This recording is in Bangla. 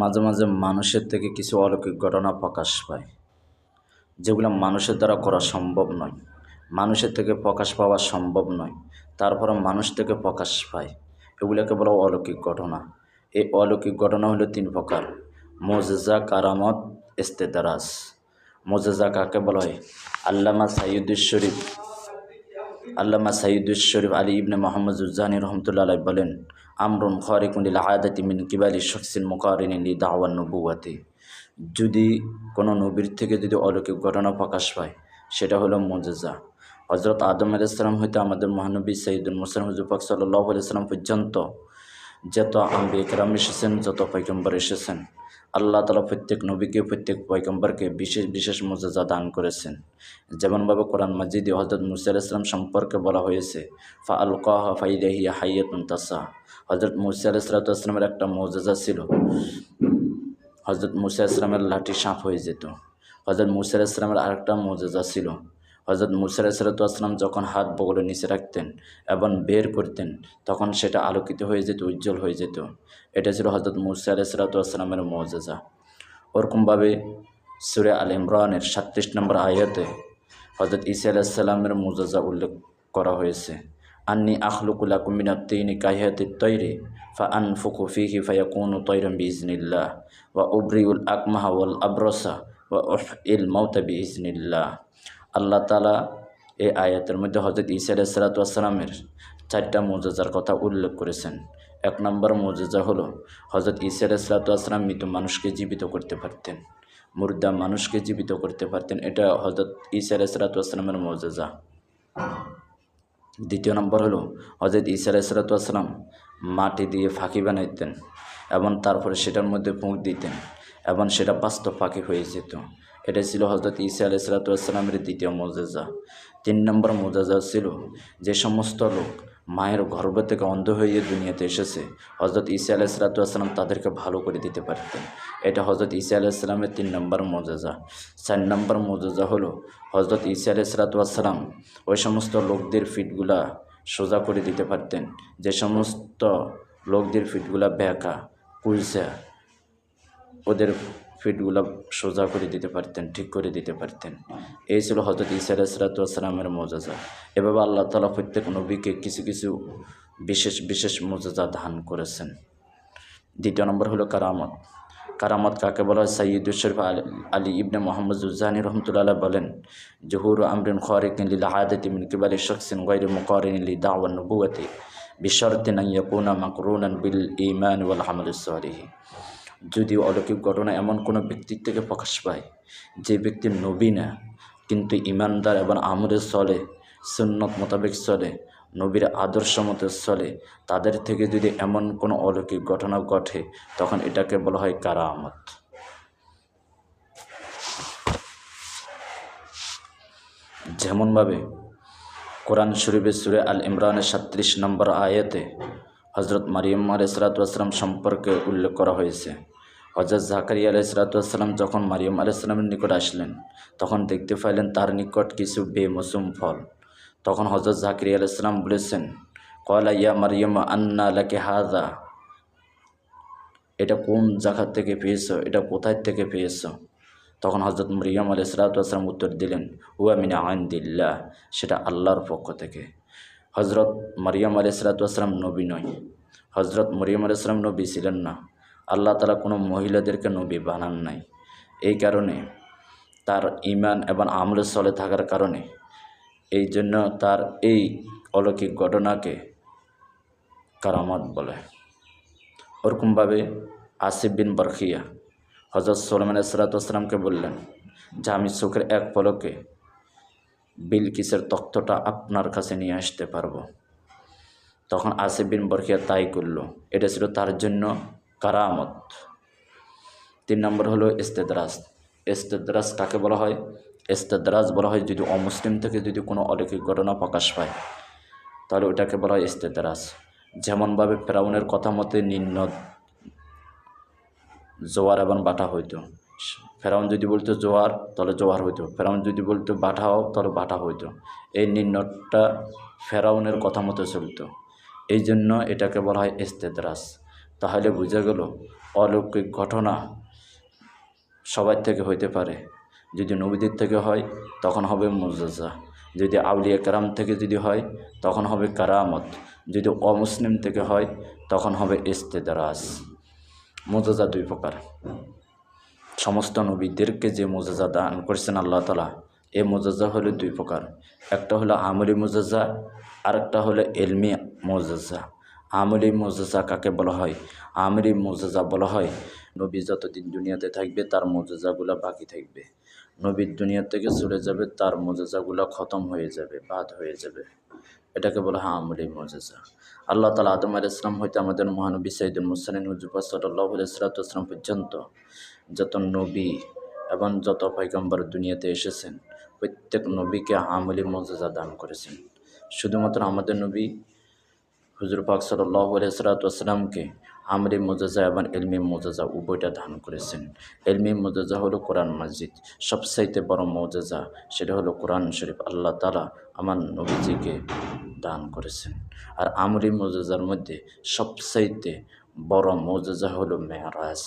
মাঝে মাঝে মানুষের থেকে কিছু অলৌকিক ঘটনা প্রকাশ পায়, যেগুলো মানুষের দ্বারা করা সম্ভব নয়। মানুষের থেকে প্রকাশ পাওয়া সম্ভব নয় তারপরে মানুষ থেকে প্রকাশ পায়। এগুলোকে বলা অলৌকিক ঘটনা। এই অলৌকিক ঘটনা হলো তিন প্রকার। মোজেজা, কারামত ইস্তেদারাস মোজেজা কাকে বলা হয়? আল্লামা সাইয়দুল শরীফ। আল্লামা সাইয়দুল শরীফ আলী ইবনে মোহাম্মদ উজ্জানি রহমতুল্লাহ বলেন আমরুন খরিকুল আদাতি মিন কিবালি শখসিন মুকারিন দাওয়ান নবুয়াতে যদি কোনো নবীর থেকে যদি অলৌকিক ঘটনা প্রকাশ পায়, সেটা হলো মোজেজা। হজরত আদম আলাইসালাম হইতে আমাদের মহানবী সঈদুল মুসলাম হুজুফাক সাল্লাহ আলাইসালাম পর্যন্ত যত আম্বি একরাম এসেছেন, যত পৈগম্বর এসেছেন আল্লাহ তালা প্রত্যেক নবীকে, প্রত্যেক পয়গম্বরকে বিশেষ বিশেষ মর্যাদা দান করেছেন। যেমনভাবে কোরআন মজিদ হজরত মুসা আলাইসলাম সম্পর্কে বলা হয়েছে ফা আল কাহ ফাইদাহি হাইয়াতুন তাসা হজরত মুসা আলাইসালামের একটা মর্যাদা ছিল হজরত মুসা ইসলামের লাঠি সাপ হয়ে যেত। হজরত মুসা ইসলামের আরেকটা মর্যাদা ছিল হজরত মুসার সালাতাম যখন হাত বগলে নিচে রাখতেন এবং বের করতেন, তখন সেটা আলোকিত হয়ে যেত, উজ্জ্বল হয়ে যেত। এটা ছিল হজরত মুসা আলাইসালাতামের মৌজাজা ওরকমভাবে সুরে আল ইমরানের সাতত্রিশ নম্বর আয়াতে হজরত ইসা আলাহিসাল্লামের মোজাজা উল্লেখ করা হয়েছে। আন্নি আখলুকুল্লা কুমিনাত্তিনি কাহিয়াতি তৈরি, ফা আন ফুকু ফিহি ফায়াকুনু তৈরম বিজনিল্লাহ ওয়া উবরিউল আকমাহা আব্রসা, ওয়া ইল মৌতা বিজনিল্লাহ আল্লাহ তালা এই আয়াতের মধ্যে হজরত ইসা আলাইসালাতামের চারটা মৌজাজার কথা উল্লেখ করেছেন। এক নম্বর মৌজাজা হলো হজরত ইসা আলাইসালাতাম মৃত মানুষকে জীবিত করতে পারতেন। মুর্দা মানুষকে জীবিত করতে পারতেন, এটা হজরত ইসা আলাইসালাতামের মৌজাজা। দ্বিতীয় নম্বর হলো হজরত ইসা আলাইসালাতাম মাটি দিয়ে ফাঁকি বানাইতেন এবং তারপরে সেটার মধ্যে ফুঁক দিতেন এবং সেটা বাস্তব ফাঁকি হয়ে যেত। এটা ছিল হজরত ইসা আলাইসালাতামের দ্বিতীয় মোজাজা। তিন নম্বর মোজাজা ছিল যে সমস্ত লোক মায়ের গর্ভ থেকে অন্ধ হয়ে দুনিয়াতে এসেছে হজরত ইসা আলাইসালাতাম তাদেরকে ভালো করে দিতে পারতেন। এটা হজরত ইসা আলাইসালামের তিন নম্বর মোজাজা। চার নম্বর মোজাজা হলো হজরত ইসা আলাইসালাতাম ওই সমস্ত লোকদের ফিটগুলা সোজা করে দিতে পারতেন। যে সমস্ত লোকদের ফিটগুলা ব্যাকা কুলসা ওদের ফিটগুলো সোজা করে দিতে পারতেন, ঠিক করে দিতে পারতেন। এই ছিল হজরত ইসা আলাইসালাতামের মোজাজা। এভাবে আল্লাহ তালা প্রত্যেক নবীকে কিছু কিছু বিশেষ বিশেষ মোজাজা দান করেছেন। দ্বিতীয় নম্বর হলো কারামত। কারামত কাকে বলা হয়? সৈয়দুল শরীফ আলী ইবনে মোহাম্মদ উজ্জানি রহমতুল্লাহ বলেন, জহুর আমরিন খরিকিন লিল আদতি মিন কিবালি শখসিন গৈর মুকারিন লি দাওয়ান নবুয়াতি বিশর্তিন বিল ইমান ওয়াল আমল সালিহি। যদি অলৌকিক ঘটনা এমন কোনো ব্যক্তির থেকে প্রকাশ পায় যে ব্যক্তি নবী না, কিন্তু ইমানদার এবং আমলের চলে, সুন্নত মোতাবেক চলে, নবীর আদর্শ মতো চলে, তাদের থেকে যদি এমন কোনো অলৌকিক ঘটনা ঘটে, তখন এটাকে বলা হয় কারা কারামত। যেমনভাবে কোরআন শরীফের সুরে আল ইমরানের সাত্রিশ নম্বর আয়াতে হজরত মারিয়াম আলাইসালাতাম সম্পর্কে উল্লেখ করা হয়েছে। হজরত জাকারিয়া আলাইসালাতাম যখন মারিয়াম আলাইসালামের নিকট আসলেন, তখন দেখতে পাইলেন তার নিকট কিছু বেমসুম ফল। তখন হজরত জাকিরিয়া আলাইসালাম বলেছেন কয়লা ইয়া মারিয়াম, আন্না লাকে হাজা এটা কোন জায়গা থেকে পেয়েছ? এটা কোথায় থেকে পেয়েছ? তখন হজরত মরিয়াম আলাইসালাতাম উত্তর দিলেন, হুয়া মিনা আইন্দিল্লাহ, সেটা আল্লাহর পক্ষ থেকে। হজরত মারিয়াম আলাইসালাতাম নবী নয়। হজরত মরিয়াম আলাইসালাম নবী ছিলেন না। আল্লাহ তালা কোনো মহিলাদেরকে নবী বানান নাই। এই কারণে তার ইমান এবং আমলের চলে থাকার কারণে এই জন্য তার এই অলৌকিক ঘটনাকে কারামত বলে। ওরকমভাবে আসিফ বিন বরখিয়া হজরত সোলমান সালাতামকে বললেন, যে আমি চোখের এক পলকে বিলকিসের তত্ত্বটা আপনার কাছে নিয়ে আসতে পারব। তখন আসিফ বিন বরখিয়া তাই করল। এটা ছিল তার জন্য কারামত। তিন নম্বর হলো ইস্তেদরাজ। ইস্তেদরাজ কাকে বলা হয়? ইস্তেদরাজ বলা হয় যদি অমুসলিম থেকে যদি কোনো অলৌকিক ঘটনা প্রকাশ পায়, তাহলে ওটাকে বলা হয় ইস্তেদরাজ। যেমনভাবে ফেরাউনের কথা মতে নিম্ন জোয়ার এবং বাটা হইতো। ফেরাউন যদি বলতো জোয়ার, তাহলে জোয়ার হইতো। ফেরাউন যদি বলতো বাটাও, তাহলে বাটা হইতো। এই নিম্নটা ফেরাউনের কথা মতো চলতো। এই জন্য এটাকে বলা হয় ইস্তেদরাজ। তাহলে বোঝা গেল অলৌকিক ঘটনা সবার থেকে হইতে পারে। যদি নবীদের থেকে হয়, তখন হবে মুজা যদি আউলিয়া কারাম থেকে যদি হয়, তখন হবে কারামত। যদি অমুসলিম থেকে হয়, তখন হবে ইস্তেদারাজ। মোজাজা দুই প্রকার। সমস্ত নবীদেরকে যে মোজাজা দান করেছেন আল্লাহ তালা এই মোজাজা হলো দুই প্রকার। একটা হলো আমলি মোজাজা আর একটা হলো এলমি মোজাজা আমলি মোজাজা কাকে বলা হয়? আমলি মোজাজা বলা হয়, নবী যতদিন দুনিয়াতে থাকবে তার মোজাজাগুলো বাকি থাকবে। নবীর দুনিয়া থেকে চলে যাবে, তার মোজাজাগুলো খতম হয়ে যাবে, বাদ হয়ে যাবে। এটাকে বলা হয় আমলি মোজাজা। আল্লাহ তালা আদম আল ইসলাম হইতে আমাদের মহানবী সাইদুল মুসালিন হুজুফা সাল্লাহ ইসলাতাম পর্যন্ত যত নবী এবং যত পয়গম্বর দুনিয়াতে এসেছেন, প্রত্যেক নবীকে আমলি মজাজা দান করেছেন। শুধুমাত্র আমাদের নবী হুজুর পাক সাল্লাহ আলাইসালাতামকে আমরি মোজাজা এবং এলমি মোজাজা উভয়টা দান করেছেন। এলমি মোজাজা হলো কোরআন মসজিদ সবসাইতে বড় মোজাজা সেটা হলো কোরআন শরীফ আল্লাহ তালা আমার নবীজিকে দান করেছেন। আর আমরি মোজাজার মধ্যে সবসাইতে বড় মোজাজা হলো মেয়ারাজ